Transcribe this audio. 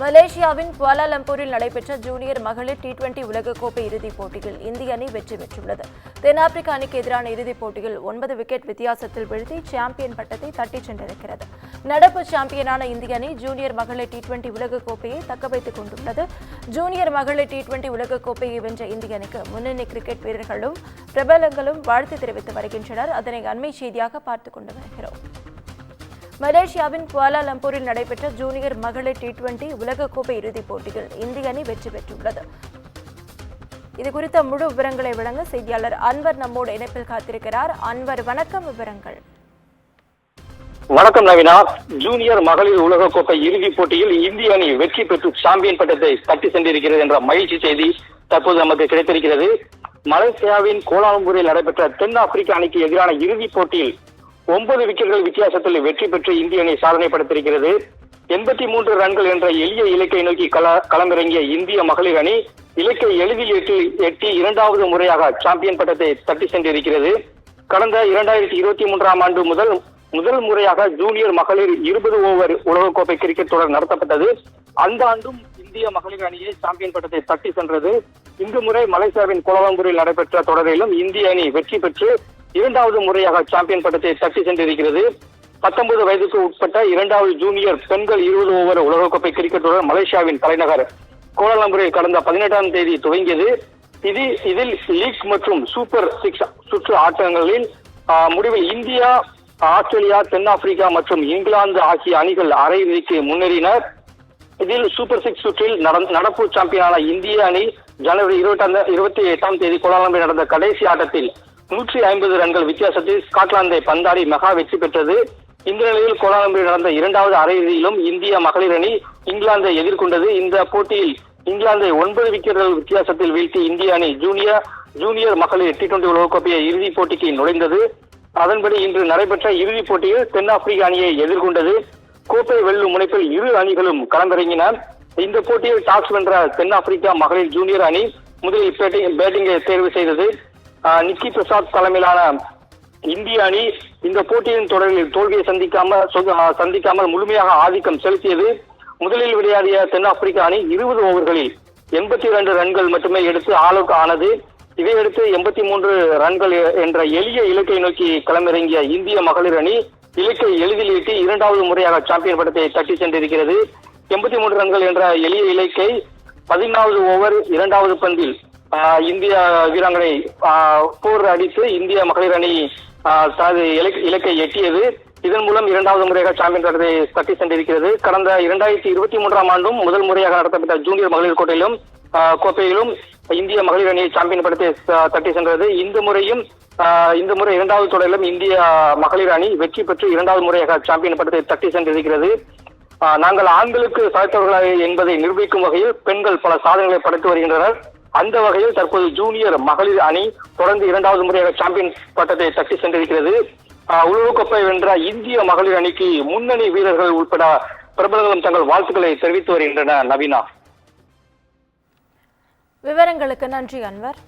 மலேசியாவின் குவாலாலம்பூரில் நடைபெற்ற ஜூனியர் மகளிர் டி டுவெண்டி உலகக்கோப்பை இறுதிப் போட்டியில் இந்திய அணி வெற்றி பெற்றுள்ளது. தென்னாப்பிரிக்க அணிக்கு எதிரான இறுதிப் போட்டியில் ஒன்பது விக்கெட் வித்தியாசத்தில் வீழ்த்தி சாம்பியன் பட்டத்தை தட்டிச் சென்றிருக்கிறது. நடப்பு சாம்பியனான இந்திய அணி ஜூனியர் மகளிர் டி டுவெண்டி உலகக்கோப்பையை தக்கவைத்துக் கொண்டுள்ளது. ஜூனியர் மகளிர் டி டுவெண்டி உலகக்கோப்பையை வென்ற இந்திய அணிக்கு முன்னணி கிரிக்கெட் வீரர்களும் பிரபலங்களும் வாழ்த்து தெரிவித்து வருகின்றனர். அதனை அண்மை செய்தியாக பார்த்துக் கொண்டு வருகிறோம். மலேசியாவின் குவாலாலம்பூரில் நடைபெற்ற ஜூனியர் மகளிர் டி டுவெண்டி உலகக்கோப்பை இறுதிப் போட்டியில் இந்திய அணி வெற்றி பெற்றுள்ளது. இது குறித்த முழு விவரங்களை வழங்க செய்தியாளர் அன்வர் நம்மோடு இணைப்பில் காத்திருக்கிறார். அன்வர் வணக்கம் விவரங்கள். வணக்கம் நவீனா. ஜூனியர் மகளிர் உலகக்கோப்பை இறுதிப் போட்டியில் இந்திய அணி வெற்றி பெற்று சாம்பியன் பட்டத்தை தட்டி சென்றிருக்கிறது என்ற மகிழ்ச்சி செய்தி தற்போது நமக்கு கிடைத்திருக்கிறது. மலேசியாவின் கோலாலம்பூரில் நடைபெற்ற தென்னாப்பிரிக்க அணிக்கு எதிரான இறுதிப் போட்டியில் ஒன்பது விக்கெட்டுகள் வித்தியாசத்தில் வெற்றி பெற்று இந்திய அணி சாதனை படைத்திருக்கிறது எண்பத்தி மூன்று ரன்கள் என்ற எளிய இலக்கை நோக்கி களமிறங்கிய இந்திய மகளிர் அணி இலக்கை எளிதில் எட்டி எட்டி இரண்டாவது முறையாக சாம்பியன் பட்டத்தை தட்டி சென்றிருக்கிறது. கடந்த இரண்டாயிரத்தி இருபத்தி மூன்றாம் ஆண்டு முதல் முதல் முறையாக ஜூனியர் மகளிர் இருபது ஓவர் உலகக்கோப்பை கிரிக்கெட் தொடர் நடத்தப்பட்டது. அந்த ஆண்டும் இந்திய மகளிர் அணியை சாம்பியன் பட்டத்தை தட்டி சென்றது. இந்த முறை மலேசியாவின் கோலாலம்பூரில் நடைபெற்ற தொடரிலும் இந்திய அணி வெற்றி பெற்று இரண்டாவது முறையாக சாம்பியன் பட்டத்தை தட்டி சென்றிருக்கிறது. பத்தொன்பது வயதுக்கு உட்பட்ட இரண்டாவது ஜூனியர் பெண்கள் இருபது ஓவர் உலகக்கோப்பை கிரிக்கெட் தொடர் மலேசியாவின் தலைநகர். கோலாலம்பூரில் கடந்த பதினெட்டாம் தேதி துவங்கியது. இது இதில் லீக் மற்றும் சூப்பர் சிக்ஸ் சுற்று ஆட்டங்களில் முடிவில் இந்தியா ஆஸ்திரேலியா தென்னாப்பிரிக்கா மற்றும் இங்கிலாந்து ஆகிய அணிகள் அரையிறுதிக்கு முன்னேறினர். இதில் சூப்பர் சிக்ஸ் சுற்றில் நடப்பு சாம்பியனான இந்திய அணி ஜனவரி இருபத்தி இருபத்தி எட்டாம் தேதி கோலாலம்பூரில் நடந்த கடைசி ஆட்டத்தில் நூற்றி ஐம்பது ரன்கள் வித்தியாசத்தில் ஸ்காட்லாந்தை பந்தாடி மகா வெற்றி பெற்றது. இந்த நிலையில் கோலாலம்பில் நடந்த இரண்டாவது அரையிறுதியிலும் இந்திய மகளிர் அணி இங்கிலாந்தை எதிர்கொண்டது. இந்த போட்டியில் இங்கிலாந்தை ஒன்பது விக்கெட்டுகள் வித்தியாசத்தில் வீழ்த்தி இந்திய அணி ஜூனியர் ஜூனியர் மகளிர் டி டுவெண்டி உலகக்கோப்பையை இறுதிப் போட்டிக்கு நுழைந்தது. அதன்படி இன்று நடைபெற்ற இறுதிப் போட்டியில் தென்னாப்பிரிக்க அணியை எதிர்கொண்டது. கோப்பை வெல்லும் முனைப்பில் இரு அணிகளும் களமிறங்கின. இந்த போட்டியில் டாஸ் வென்ற தென்னாப்பிரிக்கா மகளிர் ஜூனியர் அணி முதலில் பேட்டிங் பேட்டிங்கை தேர்வு செய்தது. நிக்கி பிரசாத் தலைமையிலான இந்திய அணி இந்த போட்டியின் தொடரில் தோல்வியை சந்திக்காம சந்திக்காமல் முழுமையாக ஆதிக்கம் செலுத்தியது. முதலில் விளையாடிய தென்னாப்பிரிக்க அணி இருபது ஓவர்களில் எண்பத்தி இரண்டு ரன்கள் மட்டுமே எடுத்து ஆலோக் ஆனது. இதையடுத்து எண்பத்தி மூன்று ரன்கள் என்ற எளிய இலக்கை நோக்கி களமிறங்கிய இந்திய மகளிர் அணி இலக்கை எளிதில் ஈட்டி இரண்டாவது முறையாக சாம்பியன் படத்தை தட்டி சென்றிருக்கிறது. எண்பத்தி மூன்று ரன்கள் என்ற எளிய இலக்கை பதினாவது ஓவர் இரண்டாவது பந்தில் இந்திய வீராங்கனை போர் அடித்து இந்திய மகளிர் அணி தனது இலக்கை எட்டியது. இதன் மூலம் இரண்டாவது முறையாக சாம்பியன் பட்டத்தை தட்டி சென்றிருக்கிறது. கடந்த இரண்டாயிரத்தி இருபத்தி மூன்றாம் ஆண்டும் முதல் முறையாக நடத்தப்பட்ட ஜூனியர் மகளிர் கோட்டையிலும் கோப்பையிலும் இந்திய மகளிர் அணி சாம்பியன் படத்தை தட்டி சென்றது. இந்த முறையும் இந்த முறை இரண்டாவது தொடரிலும் இந்திய மகளிர் அணி வெற்றி பெற்று இரண்டாவது முறையாக சாம்பியன் பட்டத்தை தட்டி சென்றிருக்கிறது. நாங்கள் ஆண்களுக்கு சாய்த்தவர்களாக என்பதை நிரூபிக்கும் வகையில் பெண்கள் பல சாதனைகளை படைத்து வருகின்றனர். அந்த வகையில் தற்போது ஜூனியர் மகளிர் அணி தொடர்ந்து இரண்டாவது முறையாக சாம்பியன் பட்டத்தை தட்டி சென்றிருக்கிறது. உலகக்கோப்பை வென்ற இந்திய மகளிர் அணிக்கு முன்னணி வீரர்கள் உட்பட பிரபலங்களும் தங்கள் வாழ்த்துக்களை தெரிவித்து வருகின்றன. நவீனா. விவரங்களுக்கு நன்றி அன்வர்.